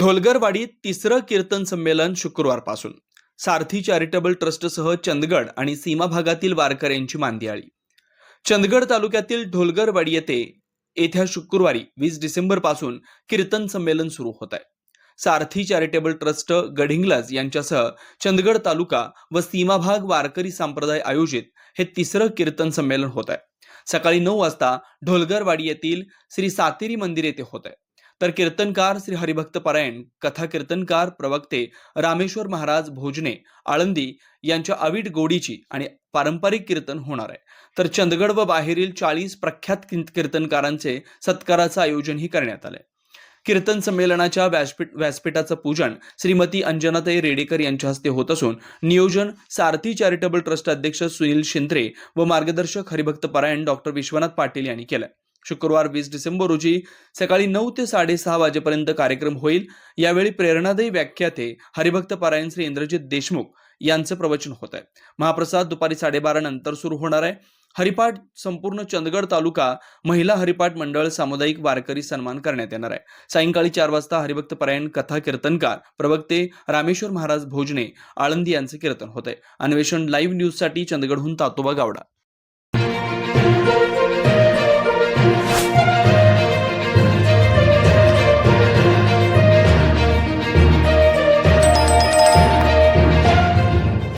ढोलगरवाडीत तिसरं कीर्तन संमेलन शुक्रवारपासून. सारथी चॅरिटेबल ट्रस्टसह चंदगड आणि सीमा भागातील वारकऱ्यांची आली चंदगड तालुक्यातील ढोलगरवाडी येथे येत्या शुक्रवारी वीस डिसेंबरपासून कीर्तन संमेलन सुरू होत आहे सारथी चॅरिटेबल ट्रस्ट गडिंग्लज यांच्यासह चंदगड तालुका व सीमाभाग वारकरी संप्रदाय आयोजित हे तिसरं कीर्तन संमेलन होत आहे सकाळी नऊ वाजता ढोलगरवाडी येथील श्री सातेरी मंदिर येथे होत आहे तर कीर्तनकार श्री हरिभक्त परायण कथा कीर्तनकार प्रवक्ते रामेश्वर महाराज भोजने आळंदी यांच्या अवीट गोडीची आणि पारंपरिक कीर्तन होणार आहे. तर चंदगड व बाहेरील चाळीस प्रख्यात कीर्तनकारांचे सत्काराचं आयोजनही करण्यात आलंय. कीर्तन संमेलनाच्या व्यासपीठ व्यासपीठाचं पूजन श्रीमती अंजनाताई रेडेकर यांच्या हस्ते होत असून नियोजन सारथी चॅरिटेबल ट्रस्ट अध्यक्ष सुनील शिंद्रे व मार्गदर्शक हरिभक्त परायण डॉक्टर विश्वनाथ पाटील यांनी केलं शुक्रवार वीस डिसेंबर रोजी सकाळी नऊ ते साडेसहा वाजेपर्यंत कार्यक्रम होईल. यावेळी प्रेरणादायी व्याख्याते हरिभक्त पारायण श्री इंद्रजित देशमुख यांचं प्रवचन होत आहे. महाप्रसाद दुपारी साडेबारा नंतर सुरू होणार आहे. हरिपाठ संपूर्ण चंदगड तालुका महिला हरिपाठ मंडळ सामुदायिक वारकरी सन्मान करण्यात येणार आहे. सायंकाळी चार वाजता हरिभक्त परायण कथा कीर्तनकार प्रवक्ते रामेश्वर महाराज भोजने आळंदी यांचं कीर्तन होत आहे. अन्वेषण लाईव्ह न्यूजसाठी चंदगडहून तातोबा गावडा.